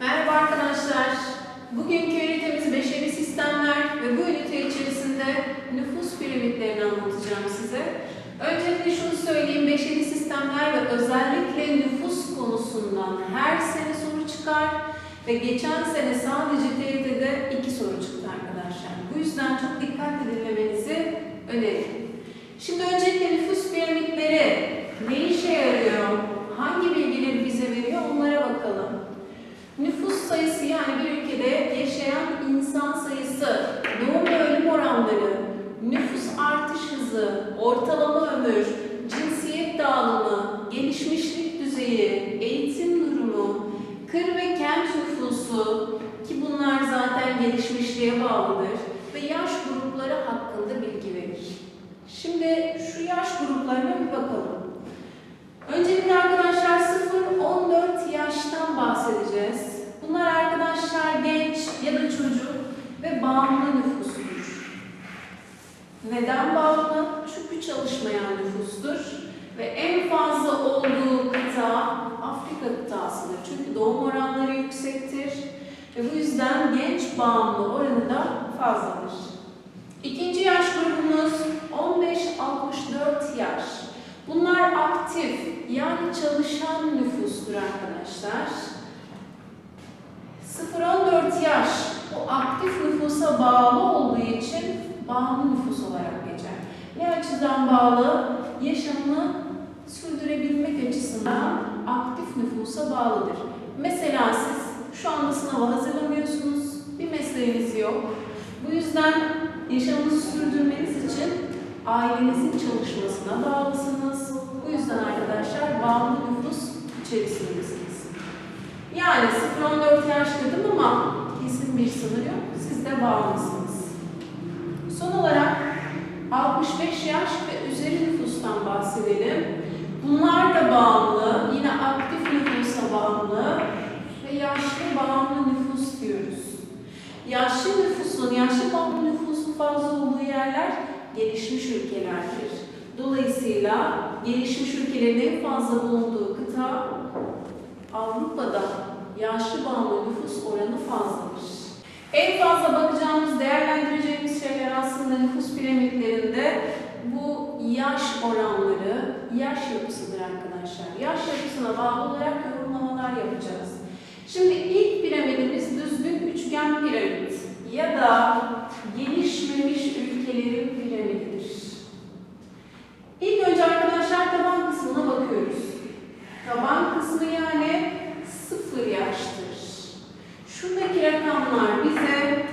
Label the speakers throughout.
Speaker 1: Merhaba arkadaşlar. Bugünkü ünitemiz beşeri sistemler ve bu ünite içerisinde nüfus piramitlerini anlatacağım size. Öncelikle şunu söyleyeyim, beşeri sistemler ve özellikle nüfus konusundan her sene soru çıkar ve geçen sene sadece TYT'de iki soru çıktı arkadaşlar. Bu yüzden çok dikkatli dinlemenizi öneririm. Şimdi öncelikle nüfus piramitleri ne işe yarıyor, hangi bilgileri bize veriyor onlara bakalım. Nüfus sayısı yani bir ülkede yaşayan insan sayısı, doğum ve ölüm oranları, nüfus artış hızı, ortalama ömür, cinsiyet dağılımı, gelişmişlik düzeyi, eğitim durumu, kır ve kent nüfusu ki bunlar zaten gelişmişliğe bağlıdır ve yaş grupları hakkında bilgi verir. Şimdi şu yaş gruplarına bir bakalım. Öncelikle arkadaşlar 0-14 yaştan bahsedeceğiz. Bunlar arkadaşlar genç ya da çocuk ve bağımlı nüfustur. Neden bağımlı? Çünkü çalışmayan nüfustur. Ve en fazla olduğu kıta Afrika kıtasıdır. Çünkü doğum oranları yüksektir. Ve bu yüzden genç bağımlı oranı da fazladır. İkinci yaş grubumuz 15-64 yaş. Bunlar aktif yani çalışan nüfustur arkadaşlar. 0-14 yaş o aktif nüfusa bağlı olduğu için bağımlı nüfus olarak geçer. Ne açıdan bağlı? Yaşamını sürdürebilmek açısından aktif nüfusa bağlıdır. Mesela siz şu anda sınava hazırlamıyorsunuz, bir mesleğiniz yok. Bu yüzden yaşamınızı sürdürmeniz için ailenizin çalışmasına bağlısınız. Bu yüzden arkadaşlar bağımlı nüfus içerisindesiniz. Yani 0-14 yaş dedim ama kesin bir sınır yok. Siz de bağımlısınız. Son olarak 65 yaş ve üzeri nüfustan bahsedelim. Bunlar da bağımlı, yine aktif nüfusa bağımlı ve yaşlı bağımlı nüfus diyoruz. Yaşlı nüfusun, yaşlı bağımlı nüfusun fazla olduğu yerler gelişmiş ülkelerdir. Dolayısıyla gelişmiş ülkelerin en fazla bulunduğu kıta Avrupa'da yaşlı bağımlı nüfus oranı fazladır. En fazla bakacağımız, değerlendireceğimiz şeyler aslında nüfus piramitlerinde yaş oranları, yaş yapısıdır arkadaşlar. Yaş yapısına bağlı olarak yorumlamalar yapacağız. Şimdi ilk piramidimiz düzgün üçgen piramit ya da gelişmemiş ülkelerin piramididir. İlk önce arkadaşlar taban kısmına bakıyoruz. Taban kısmı yani sıfır yaştır. Şuradaki rakamlar bize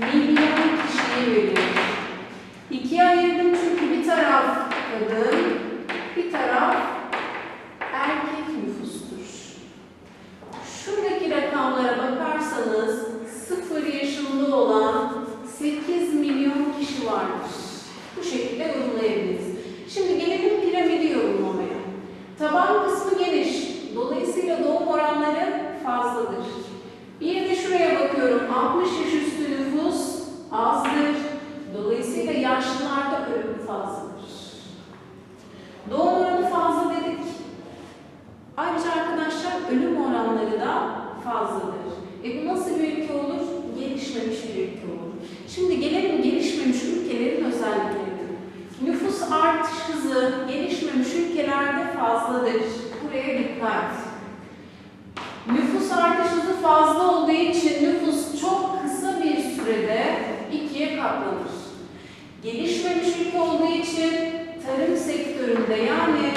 Speaker 1: milyon kişiyi verir. İkiye ayırdım çünkü bir taraf kadın, bir taraf erkek nüfustur. Şuradaki rakamlara bakarsanız sıfır yaşında olan 8 milyon kişi vardır. Bu şekilde yorumlayabiliriz. Şimdi gelelim piramidi yorumlamaya. Taban kısmı geniş. Dolayısıyla doğum oranları fazladır. Bir de şuraya bakıyorum. 60 yaş üstü nüfus azdır. Dolayısıyla yaşlılarda ölüm fazladır. Doğum oranı fazla dedik. Ayrıca arkadaşlar ölüm oranları da fazladır. E bu nasıl bir ülke olur? Gelişmemiş bir ülke olur. Şimdi gelelim gelişmemiş ülkelerin özelliklerine. Nüfus artış hızı gelişmemiş ülkelerde fazladır. Buraya dikkat. Nüfus artış hızı fazla olduğu için nüfus çok kısa bir sürede ikiye katlanır. Gelişmemiş ülke olduğu için tarım sektöründe yani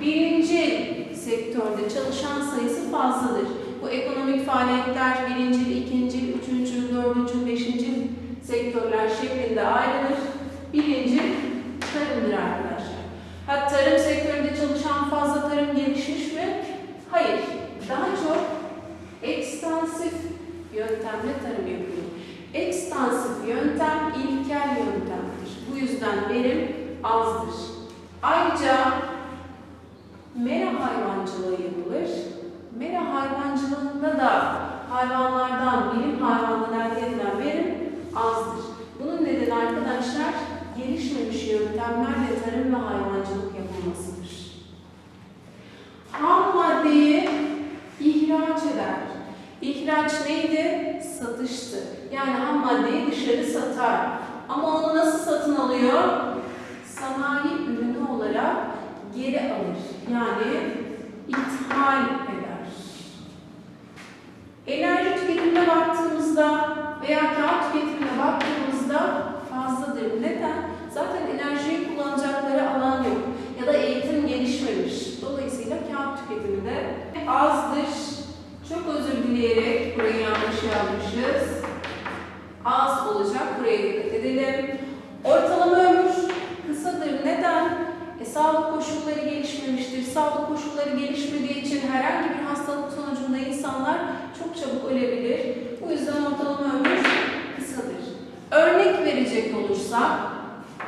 Speaker 1: birinci sektörde çalışan sayısı fazladır. Bu ekonomik faaliyetler birinci, ikinci, üçüncü, dördüncü, beşinci sektörler şeklinde ayrılır. Birinci tarımdır arkadaşlar. Ha, tarım sektöründe çalışan fazla tarım gelişmiş mi? Hayır. Daha çok ekstansif yöntemle tarım yapıyor. Ekstansif yöntem ilkel yöntemdir. Bu yüzden verim azdır. Ayrıca mera hayvancılığı yapılır. Mera hayvancılığında da hayvanlardan, bilim hayvanından elde edilen verim azdır. Bunun nedeni arkadaşlar gelişmemiş yöntemlerle tarım ve hayvancılık yapılmasıdır. Ham maddeyi ihraç eder. İhraç neydi? Satıştı. Yani ham maddeyi dışarı satar. Ama onu nasıl satın alıyor? Sanayi ürünü olarak geri alır. Yani ithal eder. Enerji tüketimine baktığımızda veya kağıt tüketimine baktığımızda fazladır. Neden? Zaten enerjiyi kullanacakları alan yok. Ya da eğitim gelişmemiş. Dolayısıyla kağıt tüketimi de azdır. Çok özür dileyerek burayı yanlış yazmışız. Az olacak. Buraya dikkat edelim. Ortalama ömür kısadır. Neden? E, sağlık koşulları gelişmemiştir. Sağlık koşulları gelişmediği için herhangi bir hastalık sonucunda insanlar çok çabuk ölebilir. Bu yüzden ortalama ömür kısadır. Örnek verecek olursak,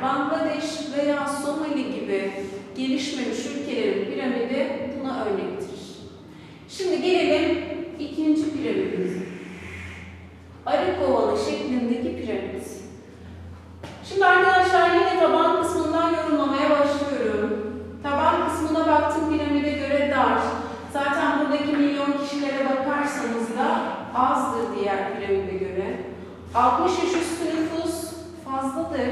Speaker 1: Bangladeş veya Somali gibi gelişmemiş ülkelerin piramidi buna örnektir. Şimdi gelelim ikinci piramidimize. Arı kovanı şeklindeki piramit. Şimdi arkadaşlar yine taban kısmından yorumlamaya başlıyorum. Taban kısmına baktım piramide göre dar. Zaten buradaki milyon kişilere bakarsanız da azdır diğer piramide göre. 60 yaş üstü nüfus fazladır.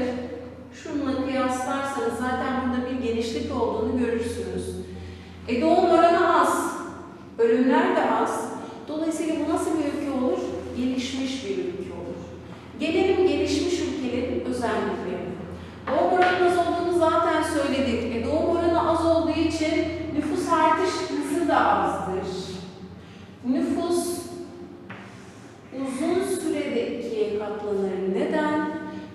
Speaker 1: Şununla kıyaslarsanız zaten burada bir genişlik olduğunu görürsünüz. E doğum oranı az. Ölümler de az. Dolayısıyla bu nasıl bir ülke olur? Gelişmiş bir ülke olur. Gelelim gelişmiş özelliklerine. Doğum oranı az olduğunu zaten söyledik. E doğum oranı az olduğu için nüfus artış hızı da azdır. Nüfus uzun sürede ikiye katlanır. Neden?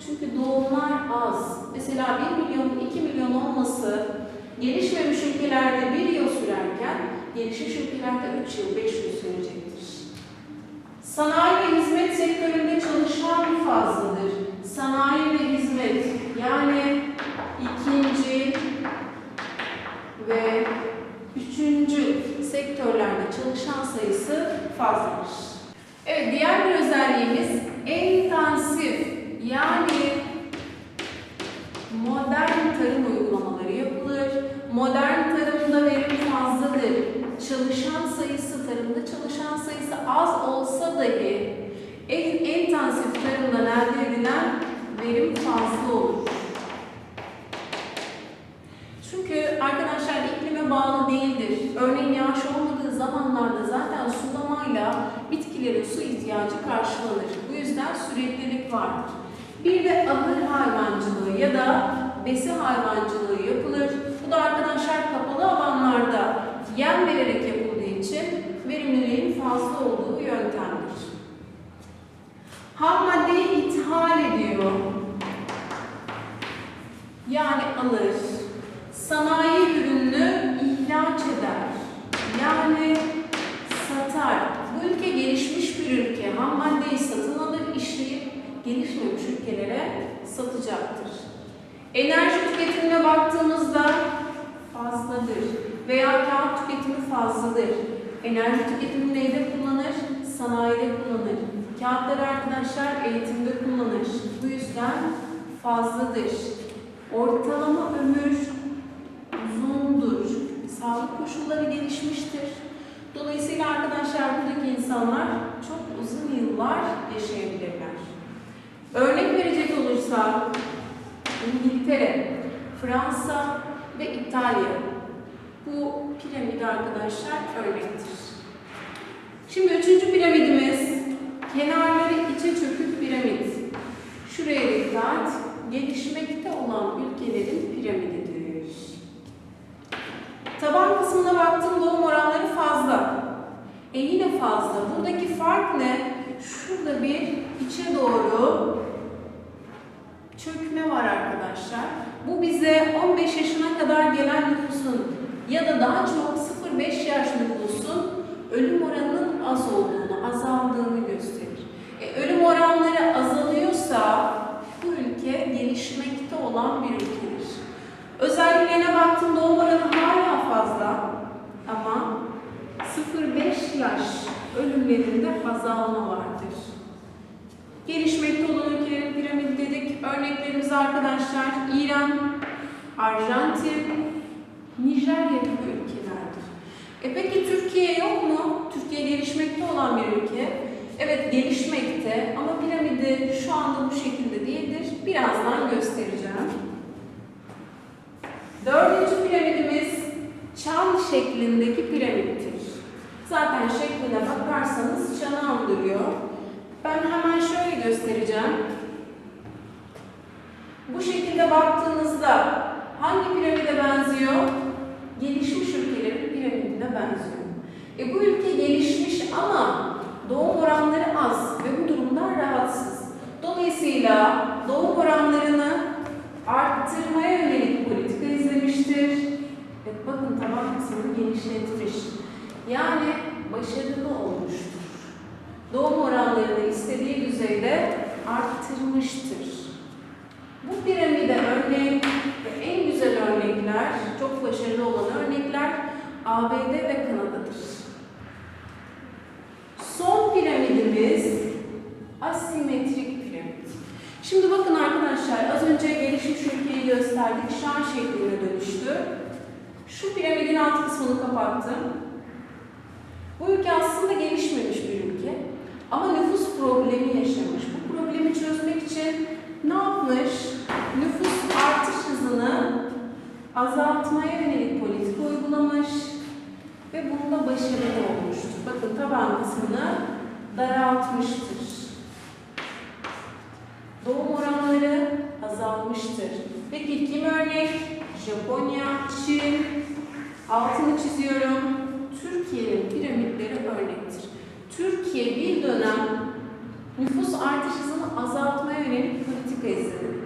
Speaker 1: Çünkü doğumlar az. Mesela 1 milyon, 2 milyon olması gelişmemiş ülkelerde 1 yıl sürerken gelişmiş ülkelerde 3 yıl, 5 yıl sürecektir. Sanayi ve hizmet sektöründe çalışan fazladır. Sanayi ve hizmet yani ikinci ve üçüncü sektörlerde çalışan sayısı fazladır. Evet, diğer bir özelliğimiz intensif yani modern tarım uygulamaları yapılır. Modern tarımda verim fazladır. Çalışan sayısı, tarımda çalışan sayısı az olsa dahi en intensif tarımdan elde edilen verim fazla olur. Çünkü arkadaşlar iklime bağlı değildir. Örneğin yağış olmadığı zamanlarda zaten sulamayla bitkilerin su ihtiyacı karşılanır. Bu yüzden süreklilik vardır. Bir de ahır hayvancılığı ya da besi hayvancılığı yapılır. Bu da arkadaşlar kapalı alanlarda yem vererek yapıldığı için verimliliğin fazla olduğu yöntemdir. Ham maddeyi ithal ediyor. Alır. Sanayi ürününü ihraç eder. Yani satar. Bu ülke gelişmiş bir ülke. Ham maddeyi satın alır, işleyip gelişmemiş ülkelere satacaktır. Enerji tüketimine baktığımızda fazladır veya kağıt tüketimi fazladır. Enerji tüketimi neyde kullanır? Sanayide kullanır. Kağıtları arkadaşlar eğitimde kullanır. Bu yüzden fazladır. Ortalama ömür uzundur. Sağlık koşulları gelişmiştir. Dolayısıyla arkadaşlar buradaki insanlar çok uzun yıllar yaşayabilirler. Örnek verecek olursak İngiltere, Fransa ve İtalya. Bu piramit arkadaşlar örnektir. Şimdi üçüncü piramidimiz kenarları içe çökük piramit. Şuraya dikkat. Gelişmekte olan ülkelerin piramididir. Taban kısmına baktım doğum oranları fazla. E yine fazla. Buradaki fark ne? Şurada bir içe doğru çökme var arkadaşlar. Bu bize 15 yaşına kadar gelen nüfusun ya da daha çok 0-5 yaş nüfusun ölüm oranının az olduğunu, azaldığını gösterir. E, ölüm oranları azalıyorsa olan bir ülkedir. Özelliklerine baktım doğum oranı hala fazla ama 0-5 yaş ölümlerinde azalma vardır. Gelişmekte olan ülkelerin piramidi dedik. Örneklerimiz arkadaşlar İran, Arjantin, Nijerya gibi ülkelerdir. E peki Türkiye yok mu? Türkiye gelişmekte olan bir ülke. Evet gelişmekte ama piramidi şu anda bu şekilde. Birazdan göstereceğim. Dördüncü piramidimiz çan şeklindeki piramittir. Zaten şekline bakarsanız çanı andırıyor. Ben hemen şöyle göstereceğim. Bu şekilde baktığınızda hangi piramide benziyor? Gelişmiş ülkelerin piramidine benziyor. E bu ülke gelişmiş ama doğum oranları az ve bu durumdan rahatsız. Dolayısıyla doğum oranlarını arttırmaya yönelik politika izlemiştir. Evet bakın taban kısmını genişletmiş. Yani başarılı olmuştur. Doğum oranlarını istediği düzeyde arttırmıştır. Bu piramide örnek ve en güzel örnekler, çok başarılı olan örnekler ABD ve Kanada'dır. Son piramidimiz asimetrik piramit. Şimdi bakın arkadaşlar az önce gelişmiş ülkeyi gösterdik. Şan şekline dönüştü. Şu piramidin alt kısmını kapattım. Bu ülke aslında gelişmemiş bir ülke. Ama nüfus problemi yaşamış. Bu problemi çözmek için ne yapmış? Nüfus artış hızını azaltmaya yönelik politika uygulamış ve bunda başarılı olmuştur. Bakın taban kısmını daraltmıştır. Doğum oranları azalmıştır. Peki kim örnek? Japonya, Çin, altını çiziyorum. Türkiye'nin piramitleri örnektir. Türkiye bir dönem nüfus artış hızını azaltmaya yönelik politika izledi.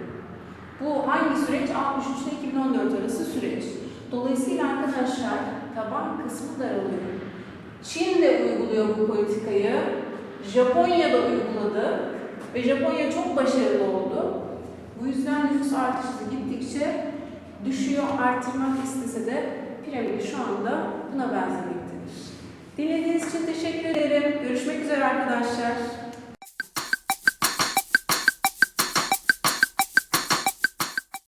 Speaker 1: Bu hangi süreç? 63 ile 2014 arası süreç. Dolayısıyla arkadaşlar taban kısmı daralıyor. Çin de uyguluyor bu politikayı. Japonya da uyguladı. Ve Japonya çok başarılı oldu. Bu yüzden nüfus artışı gittikçe düşüyor, artırmak istese de piramit şu anda buna benzemektedir. Dinlediğiniz için teşekkür ederim. Görüşmek üzere arkadaşlar.